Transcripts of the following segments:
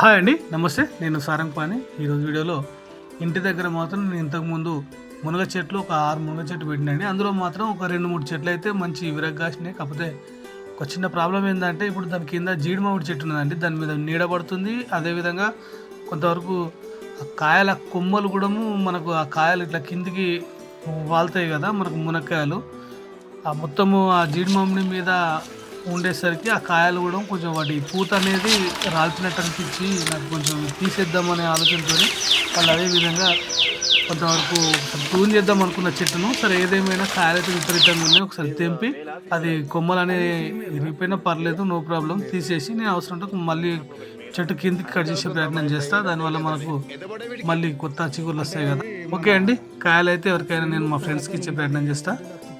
Hi అండి నమస్తే. నేను సారంగ్ పాని ఈరోజు వీడియోలో ఇంటి దగ్గర మాత్రం నేను ఇంతకుముందు మునగ చెట్లు ఒక ఆరు మునగ చెట్లు పెట్టినండి. అందులో మాత్రం ఒక రెండు మూడు చెట్లు అయితే మంచి విరగ్గాసినాయి. కాకపోతే ఒక చిన్న ప్రాబ్లం ఏంటంటే ఇప్పుడు దాని కింద జీడి మామిడి చెట్టు ఉన్నదండి. దాని మీద నీడ పడుతుంది. అదేవిధంగా కొంతవరకు ఆ కాయల కొమ్మలు కూడా మనకు ఆ కాయలు ఇట్లా కిందికి వాళ్తాయి కదా మనకు మునక్కాయలు. ఆ మొత్తము ఆ జీడి మామిడి మీద ఉండేసరికి ఆ కాయలు కూడా కొంచెం వాటి పూత అనేది రాల్చినట్టు అనిపించి నాకు కొంచెం తీసేద్దామనే ఆలోచనతో వాళ్ళు అదే విధంగా కొంతవరకు ప్రూన్ చేద్దాం అనుకున్న చెట్టును సరే ఏదేమైనా కాయలు అయితే విపరీతంగా ఉన్నాయి ఒకసారి తెంపి అది కొమ్మలు అనేది విరిగిపోయినా పర్లేదు నో ప్రాబ్లం తీసేసి నేను అవసరం ఉంటే మళ్ళీ చెట్టు కిందికి కట్ చేసే ప్రయత్నం చేస్తా దానివల్ల మనకు మళ్ళీ కొత్త చిగుర్లు వస్తాయి కదా. ఓకే అండి కాయలు అయితే ఎవరికైనా నేను మా ఫ్రెండ్స్కి ఇచ్చే ప్రయత్నం చేస్తా.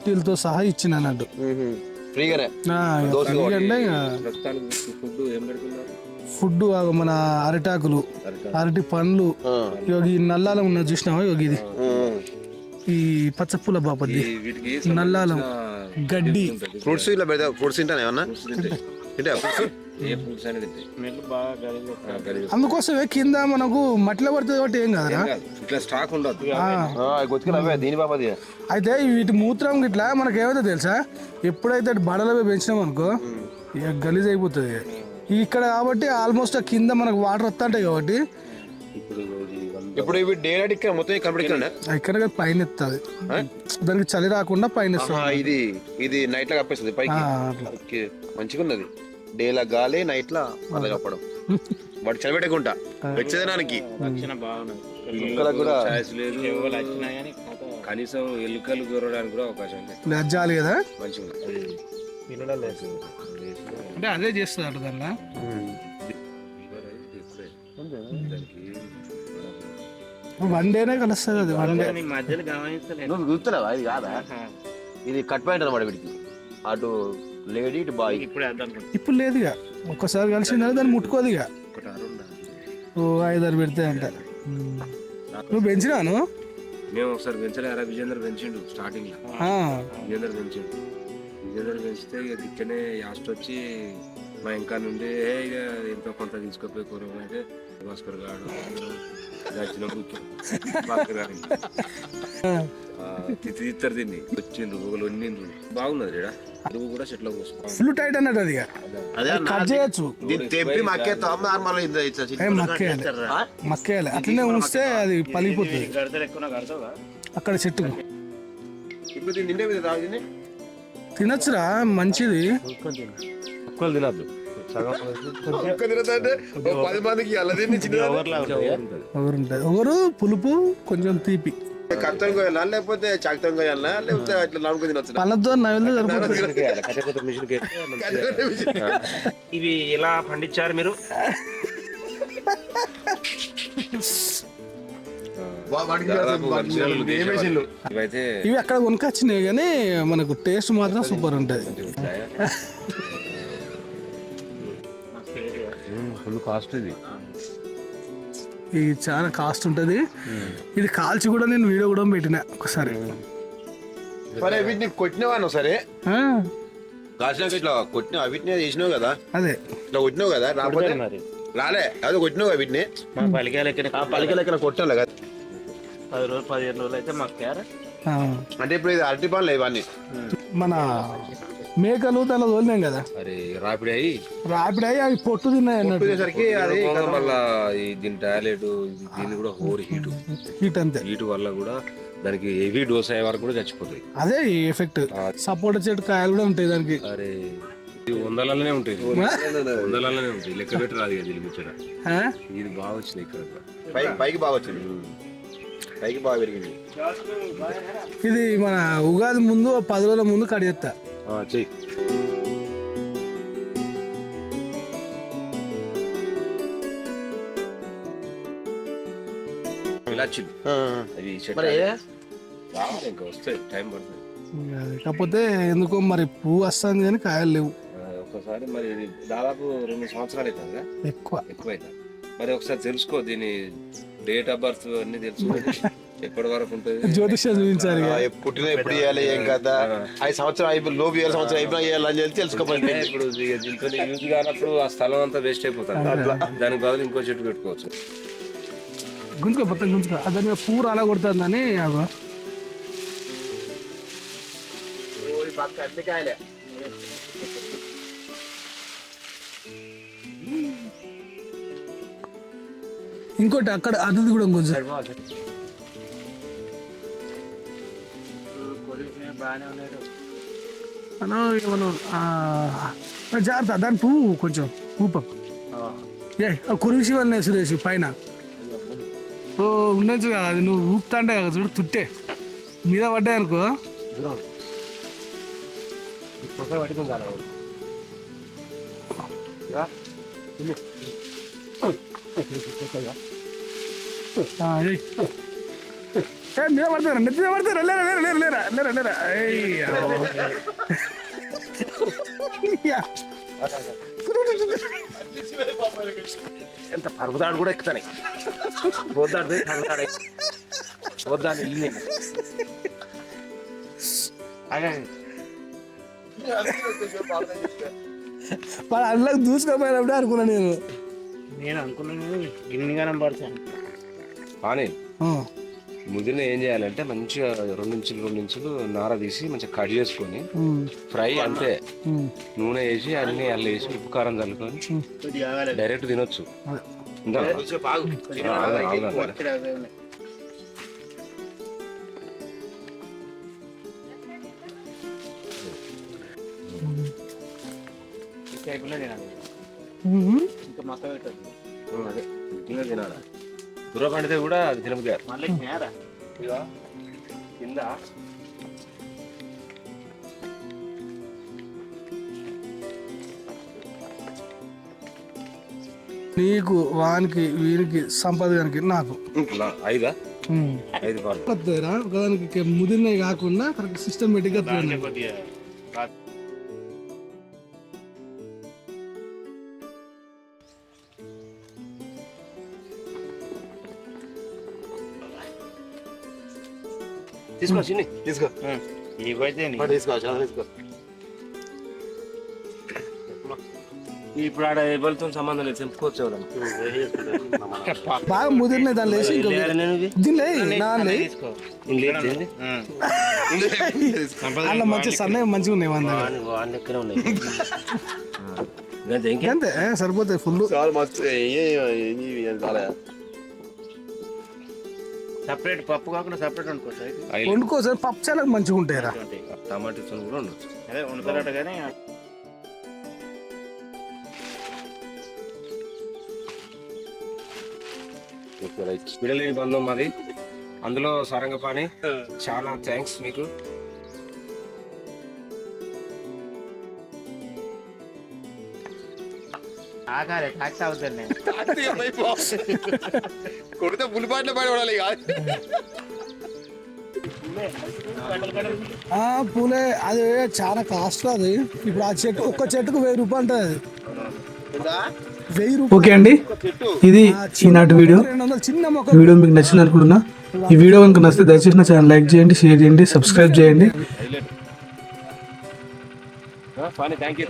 వీళ్ళతో సహా ఇచ్చిన అన్నట్టు ఫ్రీగానే. ఫుడ్ మన అరిటాకులు. అరటి పండ్లు. యోగి నల్లాలం ఉన్నది చూసినావా? యోగి ఇది ఈ పచ్చపూల బాపది. నల్లాలం. గడ్డి. ఫ్రూట్స్ ఇలా పెడతా ఫ్రూట్స్ తింటాను ఏమన్నా? ఫ్రూట్స్ అందుకోసమే కింద మనకు మట్టిలో పడుతుంది కాబట్టి ఏం కదరా. ఇట్లా స్టాక్ ఉండదు. దీని అయితే వీటి మూత్రం గిట్లా మనకు ఏమైతే తెలుసా? ఎప్పుడైతే బడలో పెంచినాం అనుకో ఇక గలీజ్ అయిపోతుంది. ఇక్కడ కాబట్టి ఆల్మోస్ట్ కింద మనకు వాటర్ వస్తుంటాయి కాబట్టి ఇప్పుడు ఇవి డే నైట్ ఇక్కడ మొత్తం కంప్లీట్ ఇక్కడ ఇక్కడ పైన ఎత్తుంది. దానికి చలి రాకుండా పైన. ఇది ఇది నైట్ లా కప్పేస్తుంది పైకి. మంచిగా ఉన్నది డే లా గాలి నైట్ లా అలా కప్పడం వాడు చలిపెట్టకుండా వెచ్చదనానికి కుక్కలకు కూడా ఛాయిస్ లేదు. కనీసం ఎలుకలు దూరడానికి కూడా అవకాశం ఉంది. జాలి కదా? మంచిగా. అంటే అదే చేస్తుంది దానిలో? వన్ డేనే కలుస్తుంది అది వన్ డే. నువ్వు చూస్తున్నావా? ఇది కాదా? ఇది కట్ పాయింట్ అనమాట వీడికి. అటు లేడీ బాయ్. ఇప్పుడు లేదు ఇక. ఒక్కసారి కలిసిందా దాన్ని ముట్టుకోదు ఇక. ఒకటి అరుండా ఓ ఐదారు పెడితే అంట. నువ్వు పెంచినాను మేము ఒకసారి పెంచలే అరా విజేందర్ పెంచిండు స్టార్టింగ్లో. ఆ, విజేందర్ పెంచిండు. విజేందర్ పెంచితే ఇక దిక్కనే యాస్ట్ వచ్చి మా ఇంకా నుండి "ఏ, ఇక ఎంతో కొంత తీసుకుపోయి కూర అంటే భాస్కర్ గారు నచ్చిన భాస్కర్ గారు తీస్తారు దీన్ని. వచ్చిండ్రు ఒకళ్ళు వండిండ్రు బాగున్నది ఈడ అడుగు కూడా చెట్ల కోసం ఫుల్ టైట్ అన్నట్టు అది కట్ చేయొచ్చు. దీన్ని తెప్పి నార్మల్ మక్కేయాలి అట్లనే ఉంచితే అది పలిగిపోతుంది అక్కడ చెట్టు ఇప్పుడు తాగింది తినొచ్చురా మంచిది. ఒక్కలు తినద్దు. పది మందికి ఎవరు పులుపు కొంచెం తీపి. లేకపోతే లేకపోతే అట్లా తినొచ్చు? పళ్ళతో ఇవి ఎలా పండించారు మీరు? ఇవి అక్కడ కొనుకొచ్చినాయి కానీ మనకు టేస్ట్ మాత్రం సూపర్ ఉంటుంది. ఫుల్ కాస్ట్ ఇది. ఇది చాలా కాస్ట్ ఉంటుంది. ఇది కాల్చి కూడా నేను వీడియో కూడా పెట్టిన ఒకసారి. సరే వీటిని కొట్టినవాను సరే? ఆ, కాసినాక ఇట్లా కొట్టిన వీటిని చేసినావు కదా? అదే. ఇట్లా కొట్టినావు కదా? రాకపోతే రాలే అదే కొట్టినావు కదా వీటిని? మా పలికే లెక్కన ఆ పలికలు ఎక్కడ కొట్టాలి కదా? పది రోజులు పదిహేను రోజులు అయితే మాకు అంటే ఇప్పుడు ఇది అరటి పనులు ఇవన్నీ. మన మేకలు దానిలో తోలినాం కదా. అరే రాపిడి అయ్యి రాపిడ్ అయ్యి అవి పొట్టు తిన్నాయి అన్నట్టు. పోయేసరికి అది మళ్ళా ఈ దీని టాయిలెట్ దీన్ని కూడా ఓవర్ హీట్. హీట్ అంతే. హీట్ వల్ల కూడా దానికి హెవీ డోస్ అయ్యే వరకు కూడా చచ్చిపోతాయి. అదే ఎఫెక్ట్. సపోటా చెట్టు కాయలు కూడా ఉంటాయి దానికి. అరే ఇది వందలలోనే ఉంటాయి. వందలలోనే ఉంటాయి. లెక్క పెట్టి రాదు కదా ముచ్చట? ఇది బాగా వచ్చింది ఇక్కడ. పైకి పైకి బాగా వచ్చింది. పైకి బాగా పెరిగింది. ఇది మన ఉగాది ముందు పది రోజుల ముందు కడిగేస్తా చెయ్యి ఇలా చిల్లు అవి చెట్టు మరి రావాలి ఇంకా వస్తాయి టైం పడుతుంది. కాకపోతే ఎందుకో మరి పువ్వు వస్తుంది కానీ కాయలు లేవు. ఒకసారి మరి ఇది దాదాపు రెండు సంవత్సరాలు అవుతుందిగా ఎక్కువ. ఎక్కువ అవుతుంది? మరి ఒకసారి తెలుసుకో దీని డేట్ ఆఫ్ బర్త్ అన్ని తెలుసుకో. ఎప్పటి వరకు ఉంటుంది జ్యోతిష్యం. ఆ, పుట్టిన ఎప్పుడు చేయాలి ఏం కదా ఐదు సంవత్సరం అయిపోయి లోపు ఏడు సంవత్సరం అయిపోయినా చేయాలని చెప్పి తెలుసుకోమని ఇప్పుడు దీంతో యూజ్ కానప్పుడు ఆ స్థలం అంతా వేస్ట్ అయిపోతుంది. దానికి బదులు ఇంకో చెట్టు పెట్టుకోవచ్చు గుంజుకో మొత్తం గుంజుకో. ఆ దాని మీద పూర అలా కొడుతుందని అగో ఇంకోటి అక్కడ అది కూడా గుంజు. మనం ఆ, జాగ్రత్త దాని పువ్వు కొంచెం ఊప. ఏ కురిసి వల్లనే సురేష్ పైన. ఓ ఉండొచ్చు కదా అది నువ్వు ఊపుతా అంటే కదా చూడు తుట్టే. మీద పడ్డాయి అనుకో. ఏ, మీద పడతారా నెత్తి మీద పడతారా లేరా లేరా లేరా లేరా లేరా లేరా. ఎంత పరుగుదాడు కూడా ఎక్కుతాయి పోద్దాడు పరుగుదాడు పోద్దాడు ఇల్లు. వాడు అందులోకి దూసుకోపోయినప్పుడే అనుకున్నా నేను. నేను అనుకున్నాను గిన్నెగానం పడతాను. ముదిరిన ఏం చేయాలంటే మంచిగా రెండు ఇంచులు రెండు ఇంచులు నార తీసి మంచిగా కట్ చేసుకొని ఫ్రై అంతే. నూనె వేసి అన్ని అల్ల వేసి ఉప్పు కారం చల్లుకొని డైరెక్ట్ తినొచ్చు. అదే. ఇంకా పెట్టదు అదే. ఇంకా తినాలి? దూర పండితే కూడా అది తినబుద్ది కాదు. మళ్ళీ నేరా ఇదిగో, కింద. నీకు వానికి వీనికి సంపాదనకి నాకు. నా ఐదా. ఐదు ముదిరినవి కాకుండా కరెక్ట్ సిస్టమేటిక్గా తీసుకో చిన్ని తీసుకో ఇవైతే తీసుకో చాలా తీసుకో ఇప్పుడు ఆడ ఎవరితో సంబంధం లేదు తెంపుకోవచ్చు బాగా దీనిలో మంచి మంచిగా ఉన్నాయి వాళ్ళ దగ్గర అంతే సరిపోతాయి ఫుల్ చాలా మస్తు సపరేట్ పప్పు కాకుండా సపరేట్ వండుకోవచ్చు వండుకోసారి పప్పు చాలా మంచిగా ఉంటాయిరా టమాటోస్ కూడా ఉండొచ్చు అదే వండుతారట కానీ విడలేని బంధం మాది. అందులో సారంగపాణి. చాలా థ్యాంక్స్ మీకు. ఆగాలి టాక్స్ అవుతాను నేను. కొడితే పులిపాట్లు పూలే అది చాలా కాస్ట్ అది. ఇప్పుడు ఆ చెట్టు ఒక్క చెట్టుకు వెయ్యి రూపాయలు ఉంటుంది అది. వెయ్యి రూపాయలు. ఓకే అండి. ఇది ఈనాటి వీడియో. రెండు వందలు చిన్న మొక్క. ఈ వీడియో మీకు నచ్చింది అనుకుంటున్నా. ఈ వీడియో కనుక నచ్చితే దయచేసి నా ఛానల్ లైక్ చేయండి షేర్ చేయండి సబ్స్క్రైబ్ చేయండి. ఫానీ థ్యాంక్ యూ